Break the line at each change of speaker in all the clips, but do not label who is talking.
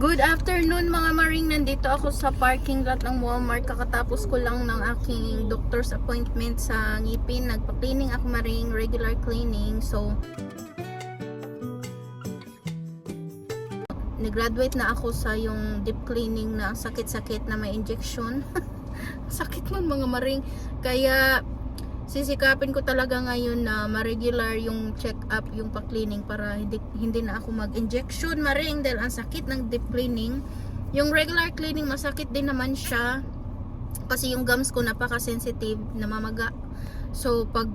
Good afternoon mga maring. Nandito ako sa parking lot ng Walmart. Kakatapos ko lang ng aking doctor's appointment sa ngipin. Nagpa-cleaning ako maring, regular cleaning. So, nag-graduate na ako sa yung deep cleaning na sakit-sakit na may injection. Sakit man mga maring. Kaya, sisikapin ko talaga ngayon na ma-regular yung check-up, yung pa-cleaning para hindi, hindi na ako mag-injection maring dahil ang sakit ng deep cleaning. Yung regular cleaning, masakit din naman siya kasi yung gums ko napaka-sensitive, namamaga. So, pag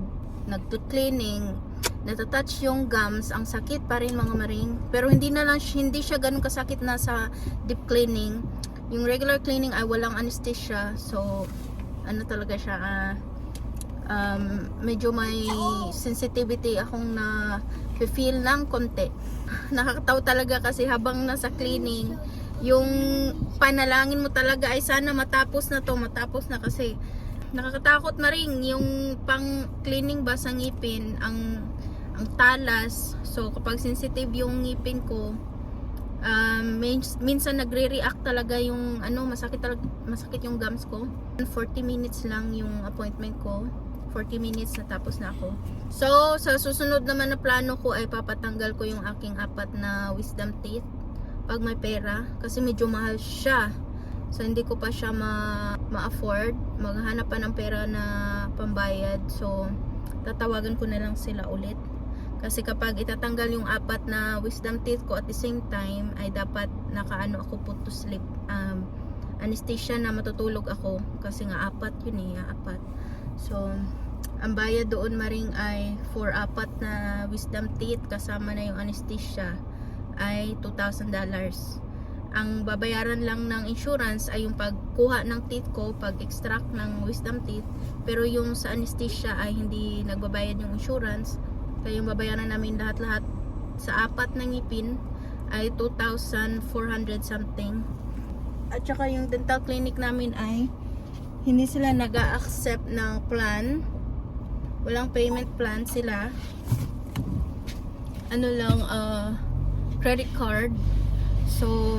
nag-cleaning, natatouch yung gums, ang sakit pa rin mga maring. Pero hindi na lang, hindi siya ganun kasakit na sa deep cleaning. Yung regular cleaning ay walang anesthesia. So, ano talaga siya, ah, um, medyo may sensitivity akong na feel ng konti. Nakakatawa talaga kasi habang nasa cleaning, yung panalangin mo talaga ay sana matapos na to, matapos na kasi nakakatakot na rin yung pang cleaning ba sa ngipin ang ang talas. So kapag sensitive yung ngipin ko um, min- minsan nagre-react talaga yung ano masakit talaga masakit yung gums ko. 40 minutes lang yung appointment ko 40 minutes natapos na ako. So sa susunod naman na plano ko ay papatanggal ko yung aking apat na wisdom teeth pag may pera. Kasi medyo mahal siya. So hindi ko pa siya ma- ma-afford. Maghanap pa ng pera na pambayad. So tatawagan ko na lang sila ulit. Kasi kapag itatanggal yung apat na wisdom teeth ko at the same time ay dapat nakaano ako put to sleep. Um, anesthesia na matutulog ako. Kasi nga apat yun eh apat. So ang bayad doon maring ay for apat na wisdom teeth kasama na yung anesthesia ay $2,000 ang babayaran lang ng insurance ay yung pagkuha ng teeth ko pag extract ng wisdom teeth pero yung sa anesthesia ay hindi nagbabayad yung insurance kaya yung babayaran namin lahat-lahat sa apat na ngipin ay 2,400 something. At saka yung dental clinic namin ay hindi sila nag accept ng plan. Walang payment plan sila. Ano lang, uh, credit card. So,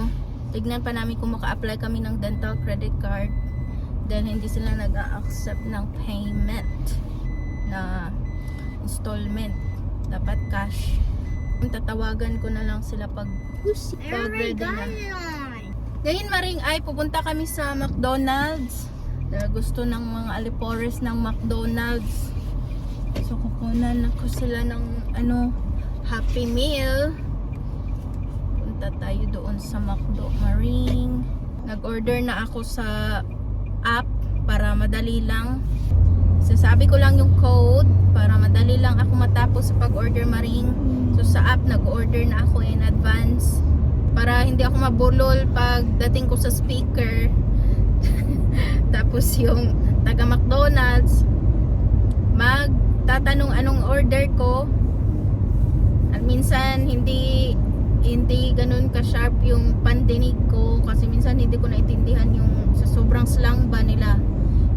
tignan pa namin kung maka-apply kami ng dental credit card. Then, hindi sila nag accept ng payment na installment dapat cash tatawagan ko na lang sila pag pag ready na ngayon maring ay pupunta kami sa McDonald's gusto ng mga alipores ng McDonald's so kukunan ako sila ng ano happy meal punta tayo doon sa McDo Maring nag order na ako sa app para madali lang sasabi ko lang yung code para madali lang ako matapos sa pag-order maring. So sa app nag-order na ako in advance para hindi ako mabulol pag dating ko sa speaker. Tapos yung taga McDonald's magtatanong anong order ko. At minsan hindi hindi ganun ka sharp yung pandinig ko kasi minsan hindi ko naintindihan yung sa sobrang slang ba nila.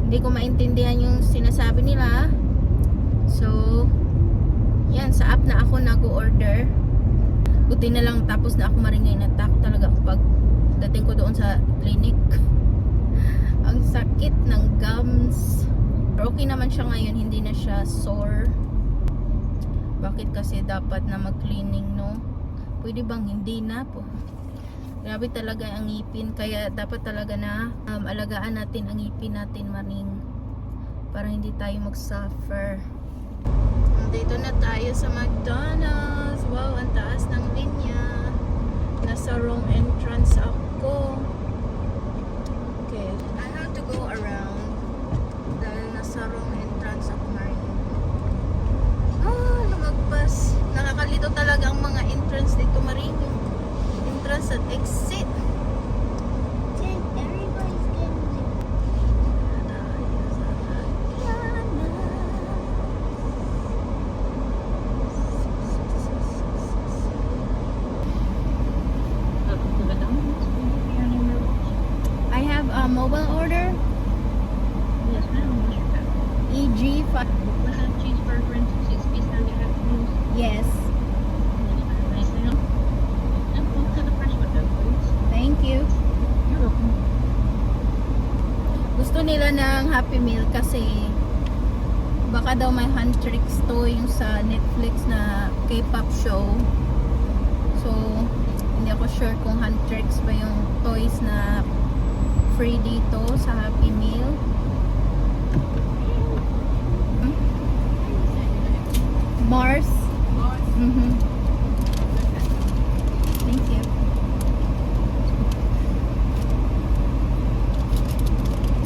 Hindi ko maintindihan yung sinasabi nila. So yan sa app na ako nag-order. Buti na lang tapos na ako maringay na tak talaga pag dating ko doon sa clinic. Ang sakit ng gums Pero okay naman siya ngayon hindi na siya sore bakit kasi dapat na mag-cleaning no pwede bang hindi na po Grabe talaga ang ngipin kaya dapat talaga na um, alagaan natin ang ngipin natin maring para hindi tayo mag-suffer. Dito na tayo sa McDonald's. Wow, ang taas ng linya. Nasa wrong entrance mobile order?
Yes, ma'am.
EG five.
We'll have cheeseburger and six piece on the.
Yes.
Yes. And go to the fresh window. Thank you.
Gusto nila ng Happy Meal kasi baka daw may hand tricks to yung sa Netflix na K-pop show. So, hindi ako sure kung hand tricks ba yung toys na free dito sa Happy Meal. Hmm? Mars. Mhm. Thank you.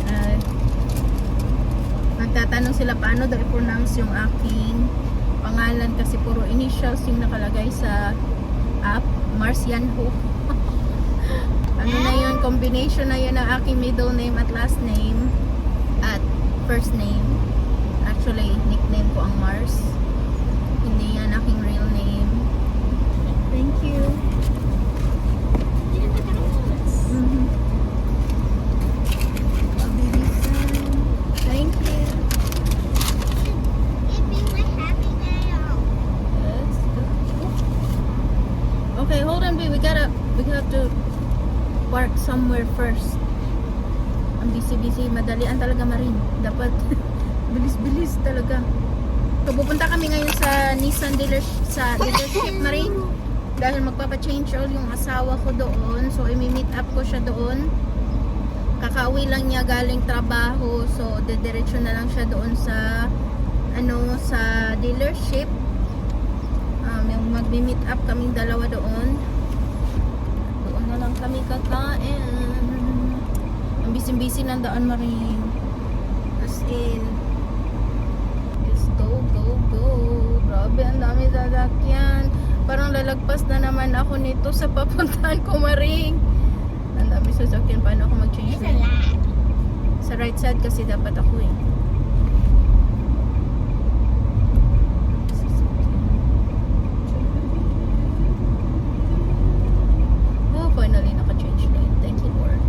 Uh, nagtatanong sila paano daw i-pronounce yung aking pangalan kasi puro initials yung nakalagay sa app. Marcian Ho. Ano na yun? Combination na yun ng aking middle name at last name at first name. Actually, nickname ko ang Mars. Hindi yan aking real name. Thank you. Mhm. Thank you. Let's go. Okay, hold on, babe. We gotta, we have to park somewhere first. Ang busy-busy, madalian talaga marin. Dapat bilis-bilis talaga. So, pupunta kami ngayon sa Nissan dealer, sa dealership marin. Dahil magpapa-change oil yung asawa ko doon. So, imi-meet up ko siya doon. Kakauwi lang niya galing trabaho. So, dediretso na lang siya doon sa ano, sa dealership. Um, yung magmi-meet up kaming dalawa doon. Doon na lang kami kakain. Ang busy-busy ng daan marin. As in, go, go, go. Grabe, ang dami sasakyan. Parang lalagpas na naman ako nito sa papuntahan ko maring. Ang dami sasakyan. Paano ako mag-change lane? Sa right side kasi dapat ako eh. Oh, finally naka-change lane. Thank you, Lord.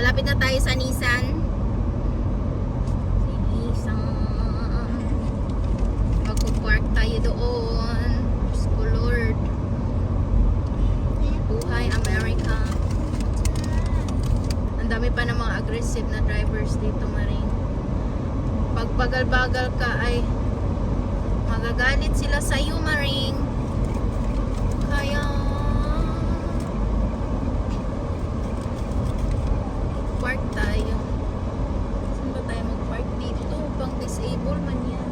Malapit na tayo sa Nissan. Si Nissan. Magpo-park tayo doon. Diyos ko, Lord. Buhay, America. Ang dami pa ng mga aggressive na drivers dito, Maring. Pag bagal-bagal ka ay magagalit sila sa iyo, Maring. Kaya park tayo. Saan ba tayo mag-park dito? Pang disable man yan.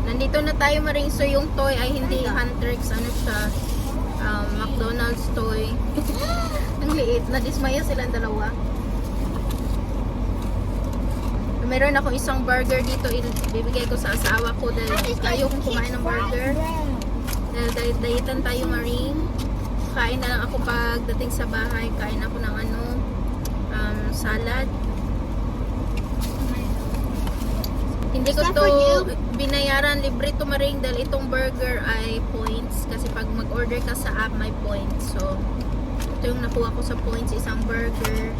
Nandito na tayo maring so yung toy ay hindi Huntrix ano siya um, McDonald's toy. Ang liit. Nadismaya silang dalawa. Meron ako isang burger dito. Il- bibigay ko sa asawa ko dahil ayaw kong kumain ng burger. dahil dahil dayitan tayo maring. Kain na lang ako pagdating sa bahay. Kain ako ng ano um, salad Hindi ko to binayaran libre to maring dahil itong burger ay points kasi pag mag-order ka sa app may points. So ito yung nakuha ko sa points isang burger.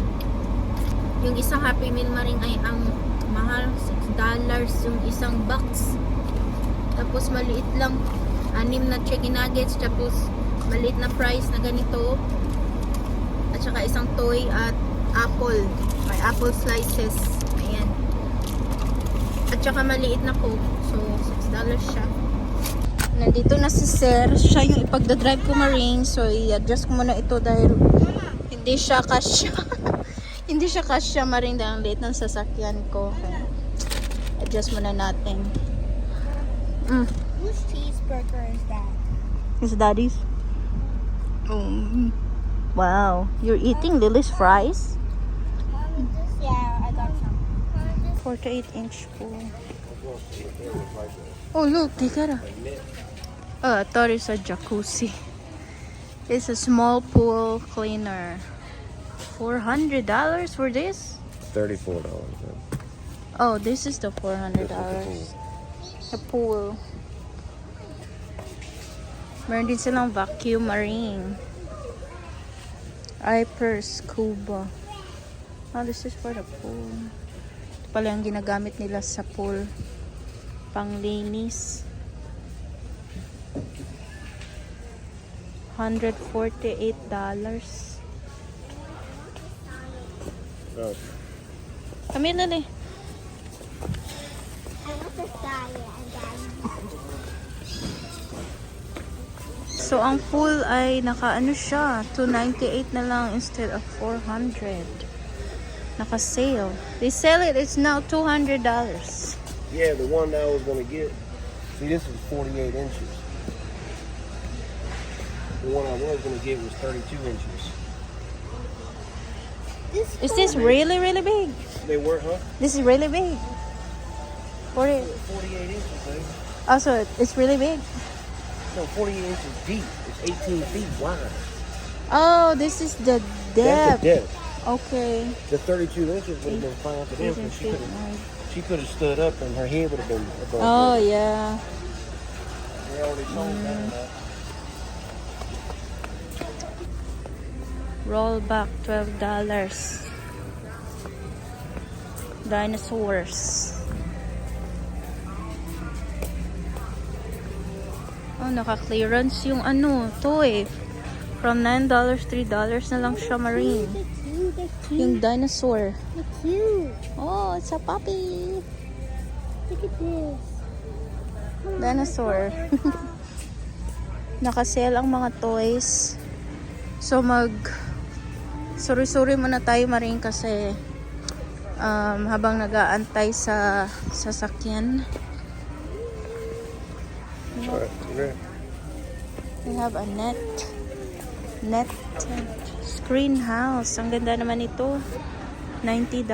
Yung isang Happy Meal maring ay ang mahal 6 dollars yung isang box. Tapos maliit lang anim na chicken nuggets tapos maliit na price na ganito. At saka isang toy at apple. May apple slices. At saka maliit na coke. So, $6 siya. Nandito na si Sir. Siya yung ipagdadrive ko maring. So, i-adjust ko muna ito dahil hindi siya kasya. hindi siya kasya maring dahil ang late ng sasakyan ko. Kaya, adjust muna natin. Mm.
Whose cheeseburger is that?
Is daddy's? Mm. Wow. You're eating Lily's fries? 48 inch pool. Oh look, they got a. Oh, I thought it's a jacuzzi. It's a small pool cleaner. Four hundred dollars for this?
Thirty-four dollars.
Oh, this is the four hundred dollars. The pool. Meron din silang vacuum marine. Ipers, scuba. Oh, this is for the pool. Pala yung ginagamit nila sa pool. Panglinis. Hundred forty-eight dollars.
Oh,
Kami
and then
So, ang full ay naka-ano siya, 298 na lang instead of 400. Naka-sale. They sell it, it's now $200.
yeah, the one that I was gonna get. See, this is 48 inches. The one I was gonna get was 32 inches.
this
Is this really, really big?
They were, huh?
This is really big. 40,
48 inches, baby.
Oh, also, it's really big.
No, 48 inches deep. It's 18 feet wide.
Oh, this is the
That's the depth.
Okay.
The 32 inches would have been fine for them. 'cause She could have she could have stood up and her head would have been above.
Oh,
them.
yeah.
They already that
Mm.
enough.
Roll back $12. Dinosaurs. Oh, naka-clearance yung ano, toy. From $9, $3 na lang siya marine.
Cute.
Yung dinosaur.
They're cute.
Oh, it's a puppy.
Look at this.
Dinosaur. Naka-sale ang mga toys. So mag suri-suri muna tayo maring kasi um, habang nag-aantay sa sasakyan. We have a net net screen house. Ang ganda naman ito. $90.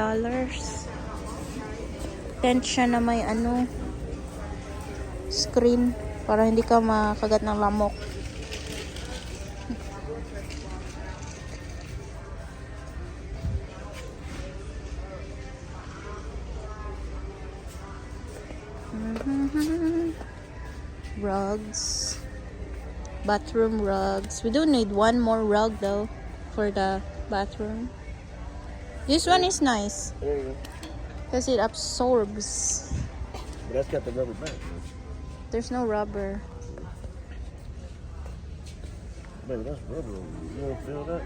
Tent siya na may ano screen para hindi ka makagat ng lamok. Rugs. Bathroom rugs. We do need one more rug though for the bathroom. This one is nice
There you go.
because it absorbs.
But that's got the rubber back.
There's no rubber.
Baby, that's rubber. You don't feel that?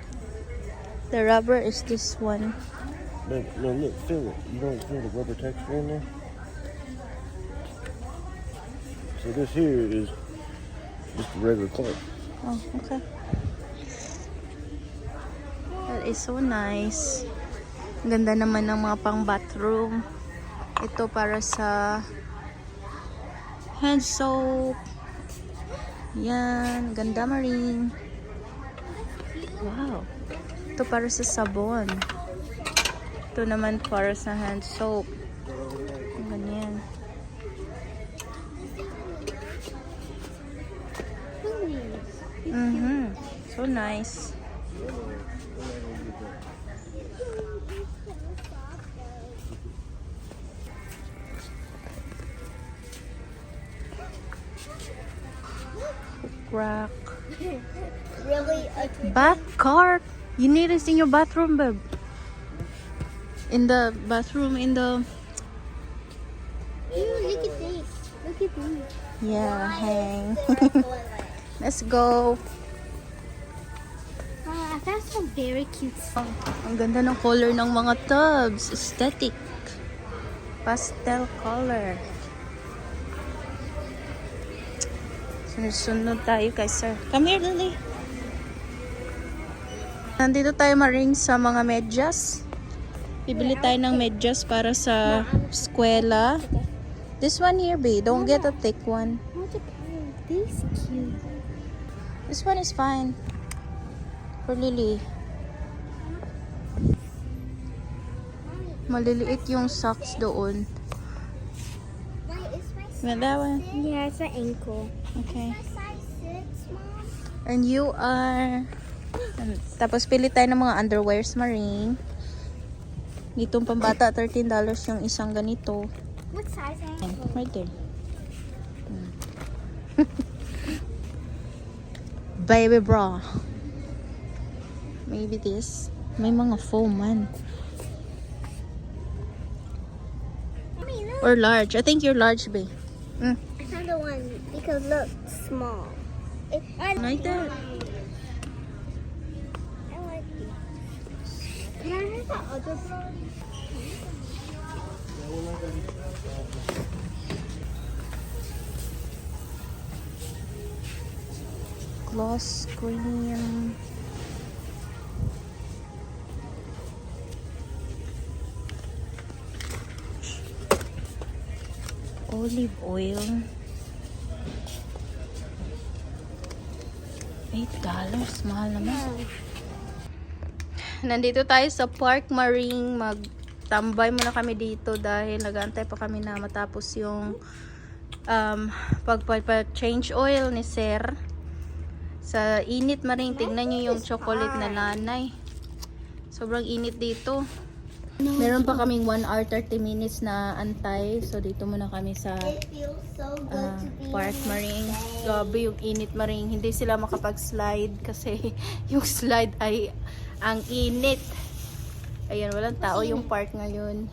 The rubber is this one.
Baby, no, look, feel it. You don't feel the rubber texture in there? So this here is just a regular cloth.
Oh, okay. Is so nice. Ganda naman ng mga pang bathroom. Ito para sa hand soap. Yan. Ganda maring. Wow. Ito para sa sabon. Ito naman para sa hand soap. Ganyan. Mm-hmm. So nice. You need this in your bathroom, babe. In the bathroom, in the
Ew, look at this. Look at these.
yeah, hang. Let's go.
Oh, I found some very cute stuff.
Ang ganda ng color ng mga tubs. Aesthetic. Pastel color. Sunod-sunod tayo kay sir. Come here, Lily. Nandito tayo maring sa mga medyas. Bibili tayo ng medyas para sa eskwela. This one here, babe. Don't get a thick one.
This cute.
This one is fine. For Lily. Maliliit yung socks doon. Yeah, that one.
Yeah, it's my ankle.
Okay. And you are... Tapos pili tayo ng mga underwears maring. Itong pambata, $13 yung isang ganito.
What size
Ayan,
ankle?
Right there. Hmm. Baby bra. Maybe this. May mga foam man. Or large. I think you're large, babe. Mm.
Another one because look small. It, I
Like that. Gloss cream. Olive oil. Eight dollars. Mahal naman. Nandito tayo sa Park Marine. Magtambay muna kami dito dahil nagantay pa kami na matapos yung um, pagpa-change oil ni Sir. Sa init maring, tingnan nyo yung chocolate na nanay. Sobrang init dito. Meron pa kaming 1 hour 30 minutes na antay. So dito muna kami sa
be
Park
in
Maring. Gabi yung init maring. Hindi sila makapag-slide kasi yung slide ay ang init. Ayan, walang tao yung park ngayon.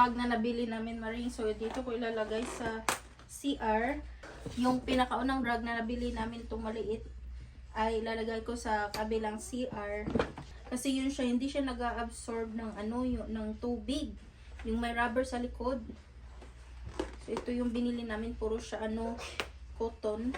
Rug na nabili namin Maring. So, dito ko ilalagay sa CR. Yung pinakaunang rug na nabili namin itong maliit ay ilalagay ko sa kabilang CR. Kasi yun siya, hindi siya nag-absorb ng ano, yung, ng tubig. Yung may rubber sa likod. So, ito yung binili namin. Puro siya ano, cotton.